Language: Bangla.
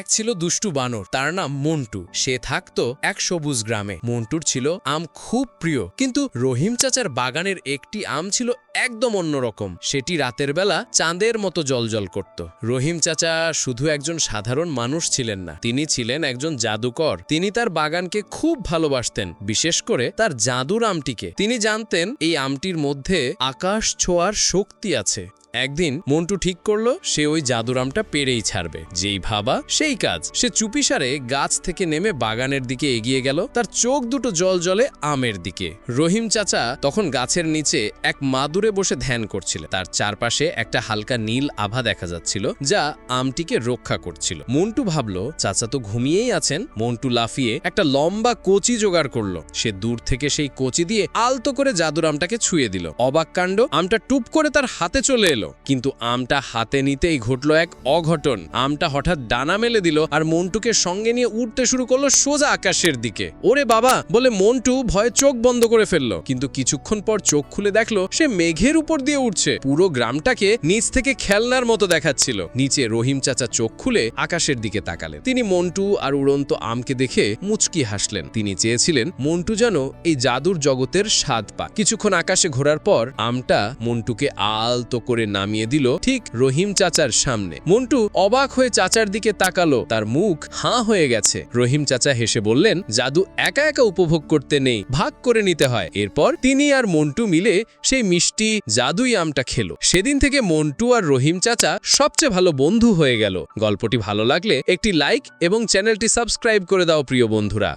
এক ছিল দুষ্টু বানর, তার নাম মন্টু। সে থাকতো এক সবুজ গ্রামে। মন্টুর ছিল আম খুব প্রিয়, কিন্তু রহিম চাচার বাগানের একটি আম ছিল একদম অন্যরকম সেটি রাতের বেলা চাঁদের মতো জলজল করত। রহিম চাচা শুধু একজন সাধারণ মানুষ ছিলেন না, তিনি ছিলেন একজন জাদুকর। তিনি তার বাগানকে খুব ভালোবাসতেন, বিশেষ করে তার জাদুর আমটিকে। তিনি জানতেন এই আমটির মধ্যে আকাশ ছোঁয়ার শক্তি আছে। একদিন মন্টু ঠিক করল, সে ওই জাদুরামটা পেরেই ছাড়বে। যেই ভাবা, সেই কাজ। সে চুপিসারে গাছ থেকে নেমে বাগানের দিকে এগিয়ে গেল, তার চোখ দুটো জল জলে আমের দিকে। রহিম চাচা তখন গাছের নিচে এক মাদুরে বসে ধ্যান করছিল তার চারপাশে একটা হালকা নীল আভা দেখা যাচ্ছিল, যা আমটিকে রক্ষা করছিল। মন্টু ভাবলো, চাচা তো ঘুমিয়েই আছেন। মন্টু লাফিয়ে একটা লম্বা কচি জোগাড় করল। সে দূর থেকে সেই কচি দিয়ে আলতো করে জাদুরামটাকে ছুঁয়ে দিল। অবাক কাণ্ড, আমটা টুপ করে তার হাতে চলে এলো। কিন্তু আমটা হাতে নিতেই ঘটলো এক অঘটন। আমটা হঠাৎ ডানা মেলে দিল আর মন্টুকে সঙ্গে নিয়ে উঠতে শুরু করল সোজা আকাশের দিকে। ওরে বাবা! বলে মন্টু ভয়ে চোখ বন্ধ করে ফেলল। কিন্তু কিছুক্ষণ পর চোখ খুলে দেখল সে মেঘের উপর দিয়ে উঠছে পুরো গ্রামটাকে নিচ থেকে খেলনার মতো দেখাচ্ছিল। নিচে রহিম চাচা চোখ খুলে আকাশের দিকে তাকালেন। তিনি মন্টু আর উড়ন্ত আমকে দেখে মুচকি হাসলেন। তিনি চেয়েছিলেন মন্টু যেন এই জাদুর জগতের স্বাদ পা কিছুক্ষণ আকাশে ঘোরার পর আমটা মন্টুকে আলতো করে নামিয়ে দিল ঠিক রহিম চাচার সামনে। মন্টু অবাক হয়ে চাচার দিকে তাকালো। তার মুখ হাঁ হয়ে গেছে। রহিম চাচা হেসে বললেন, জাদু একা একা উপভোগ করতে নেই, ভাগ করে নিতে হয়। এরপর তিনি আর মন্টু মিলে সেই মিষ্টি জাদুই আমটা খেলো। সেদিন থেকে মন্টু আর রহিম চাচা সবচেয়ে ভালো বন্ধু হয়ে গেল। গল্পটি ভালো লাগলে একটি লাইক এবং চ্যানেলটি সাবস্ক্রাইব করে দাও প্রিয় বন্ধুরা।